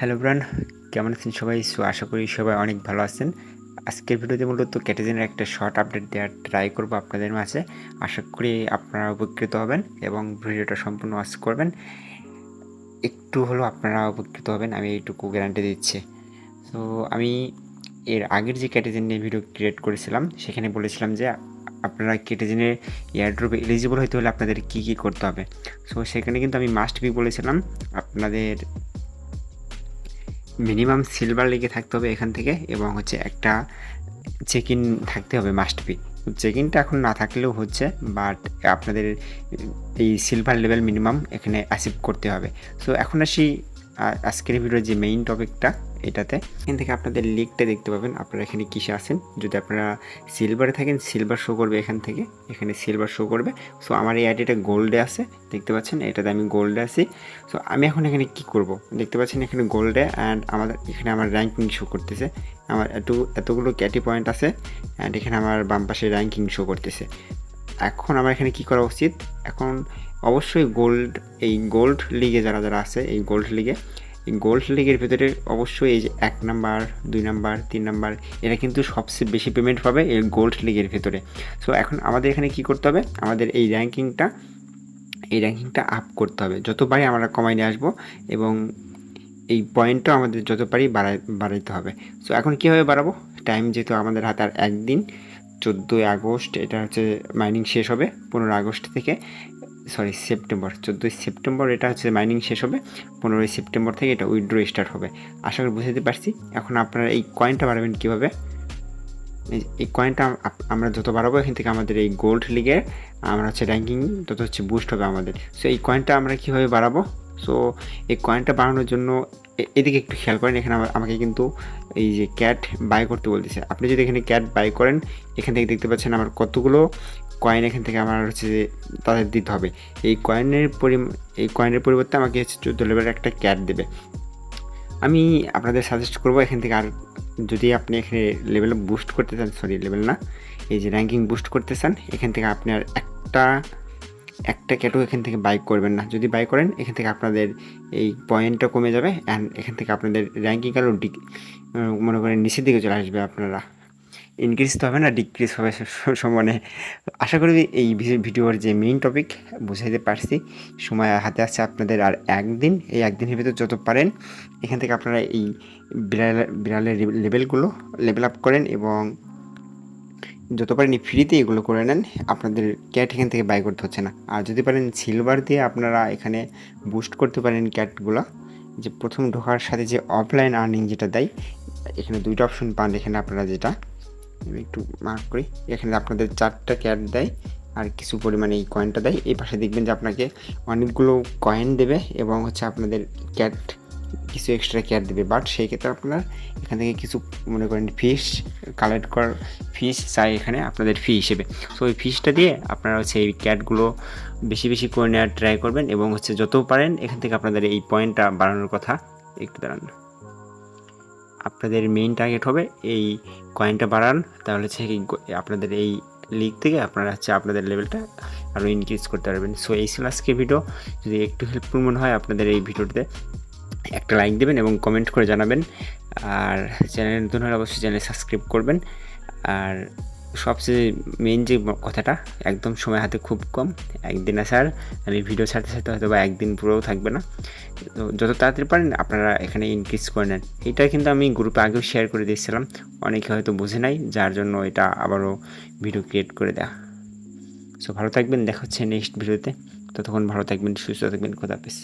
Hello bran, কেমন আছেন সবাই? সো আশা করি সবাই অনেক ভালো আছেন। আজকের ভিডিওতে মূলত ক্যাটাজেনের একটা শর্ট আপডেট দেওয়ার ট্রাই করব আপনাদের মাঝে। আশা করি আপনারা উপকৃত হবেন এবং ভিডিওটা সম্পূর্ণ ওয়াচ করবেন। একটু হলেও আপনারা উপকৃত হবেন, আমি এইটুকু গ্যারান্টি দিচ্ছি। তো আমি এর আগের যে ক্যাটাজেন নিয়ে ভিডিও ক্রিয়েট করেছিলাম, সেখানে বলেছিলাম যে আপনারা ক্যাটাজেনের এয়ারড্রপে এলিজিবল হতে হলে আপনাদের কী কী করতে হবে। সো সেখানে কিন্তু আমি মাস্ট বি বলেছিলাম, আপনাদের মিনিমাম সিলভার লেগে থাকতে হবে এখান থেকে এবং হচ্ছে একটা চেক ইন থাকতে হবে মাস্ট বি চেক ইনটা এখন না থাকলেও হচ্ছে বাট আপনাদের এই সিলভার লেভেল মিনিমাম এখানে অ্যাচিভ করতে হবে। সো এখন আসি আজকের ভিডিওর যে মেইন টপিকটা এটাতে। এখান থেকে আপনাদের লিকটা দেখতে পাবেন, আপনারা এখানে কিসে আছেন। যদি আপনারা সিলভারে থাকেন সিলভার শো করবে এখান থেকে, এখানে সিলভার শো করবে। সো আমার এই আইডিটা গোল্ডে আছে, দেখতে পাচ্ছেন? এটাতে আমি গোল্ডে আছি। সো আমি এখন এখানে কি করব? দেখতে পাচ্ছেন এখানে গোল্ডে অ্যান্ড আমাদের, এখানে আমার র্যাঙ্কিং শো করতেছে। আমার এত, এতগুলো ক্যাটি পয়েন্ট আছে অ্যান্ড এখানে আমার বাম পাশে র্যাঙ্কিং শো করতেছে। এখন আমার এখানে কি করা উচিত? এখন অবশ্যই গোল্ড এই গোল্ড লিগে যারা যারা আছে, এই গোল্ড লিগে গোল্ড লিগের ভেতরে অবশ্যই এই যে এক নাম্বার, দুই নাম্বার, তিন নাম্বার, এরা কিন্তু সবচেয়ে বেশি পেমেন্ট পাবে এই গোল্ড লিগের ভেতরে। সো এখন আমাদের এখানে কি করতে হবে? আমাদের এই র্যাঙ্কিংটা এই র্যাঙ্কিংটা আপ করতে হবে। যতবারই আমরা কমাই নিয়ে আসব এবং এই পয়েন্টটাও আমাদের যত পারি বাড়াই, বাড়াইতে হবে। সো এখন কীভাবে বাড়াবো? টাইম যেহেতু আমাদের হাতে আর একদিন, চোদ্দোই আগস্ট, এটা হচ্ছে মাইনিং শেষ হবে পনেরো আগস্ট থেকে। সরি, সেপ্টেম্বর, চোদ্দোই সেপ্টেম্বর এটা হচ্ছে মাইনিং শেষ হবে, পনেরোই সেপ্টেম্বর থেকে এটা উইড্রো স্টার্ট হবে। আশা করি বুঝতে পারছি। এখন আপনারা এই কয়েনটা বাড়াবেন কীভাবে? এই কয়েনটা আমরা যত বাড়াবো, এখান থেকে আমাদের এই গোল্ড লিগের আমরা হচ্ছে র্যাঙ্কিং তত হচ্ছে বুস্ট হবে আমাদের। সো এই কয়েনটা আমরা কীভাবে বাড়াবো? সো এই কয়েনটা বাড়ানোর জন্য এদিকে একটু খেয়াল করেন, এখানে আমাকে কিন্তু এই যে ক্যাট বাই করতে বলতেছে। আপনি যদি এখানে ক্যাট বাই করেন, এখান থেকে দেখতে পাচ্ছেন আমার কতগুলো কয়েন এখান থেকে আমার হচ্ছে যে তাদের দিতে হবে। এই কয়েনের পরিম, এই কয়েনের পরিবর্তে আমাকে হচ্ছে চোদ্দ লেভেলের একটা ক্যাট দেবে। আমি আপনাদের সাজেস্ট করব এখান থেকে আর যদি আপনি এখানে লেভেল বুস্ট করতে চান সরি লেভেল না, এই যে র্যাঙ্কিং বুস্ট করতে চান, এখান থেকে আপনি আর একটা একটা ক্যাটও এখান থেকে বাইক করবেন না। যদি বাই করেন, এখান থেকে আপনাদের এই পয়েন্টটা কমে যাবে অ্যান্ড এখান থেকে আপনাদের র্যাঙ্কিং আরও ডিক, মনে করেন নিচের দিকে চলে আসবে আপনারা। ইনক্রিজ তো হবে না ডিক্রিজ হবে সমানে আশা করি এই ভিডিওর যে মেইন টপিক বুঝাইতে পারছি। সময় হাতে আছে আপনাদের আর একদিন, এই একদিনের ভিতর যত পারেন, এখান থেকে আপনারা এই বিড়াল, বিড়ালের লেভেলগুলো লেভেল আপ করেন এবং যত পারেন ফ্রিতে এগুলো করে নেন। আপনাদের ক্যাট এখান থেকে বাই করতে হচ্ছে না। আর যদি পারেন সিলভার দিয়ে আপনারা এখানে বুস্ট করতে পারেন ক্যাটগুলো যে প্রথম ঢোকার সাথে যে অফলাইন আর্নিং যেটা দেয়, এখানে দুইটা অপশন পান, এখানে আপনারা যেটা আমি একটু মার্ক করি। এখানে আপনাদের চারটা ক্যাট দেয় আর কিছু পরিমাণে এই কয়েনটা দেয়। এই পাশে দেখবেন যে আপনাকে অনেকগুলো কয়েন দেবে এবং হচ্ছে আপনাদের ক্যাট কিছু এক্সট্রা ক্যাট দেবে। বাট সেই ক্ষেত্রে আপনার এখান থেকে কিছু মনে করেন ফিস কালেক্ট করার ফিস চাই এখানে আপনাদের ফি হিসেবে। সো ওই ফিসটা দিয়ে আপনারা হচ্ছে এই ক্যাটগুলো বেশি বেশি করে নেওয়ার ট্রাই করবেন এবং হচ্ছে যত পারেন এখান থেকে আপনাদের এই পয়েন্টটা বাড়ানোর কথা। একটু দাঁড়ান। আপনাদের মেইন টার্গেট হবে এই কয়েনটা বাড়ান। তাহলে হচ্ছে আপনাদের এই লিগ থেকে আপনারা হচ্ছে আপনাদের লেভেলটা আরও ইনক্রিজ করতে পারবেন। সো এই ছিল আজকে ভিডিও যদি একটু হেল্পফুল মনে হয় আপনাদের এই ভিডিওতে একটা লাইক দেবেন এবং কমেন্ট করে জানাবেন। আর চ্যানেল নতুন হলে অবশ্যই চ্যানেল সাবস্ক্রাইব করবেন। আর সবচেয়ে মেন যে কথাটা, একদম সময় হাতে খুব কম। একদিন আসার আমি ভিডিও ছাড়তে ছাড়তে হয়তো বা একদিন পুরোও থাকবে না। তো যত তাড়াতাড়ি পারেন, আপনারা এখানে ইনক্রিজ করে নেন। এটা কিন্তু আমি গ্রুপে আগেও শেয়ার করে দিয়েছিলাম। অনেকে হয়তো বুঝে নাই, যার জন্য এটা আবারও ভিডিও ক্রিয়েট করে দেওয়া সো ভালো থাকবেন, দেখা হচ্ছে নেক্সট ভিডিওতে ততক্ষণ ভালো থাকবেন, সুস্থ থাকবেন, খোদা হাফেজ।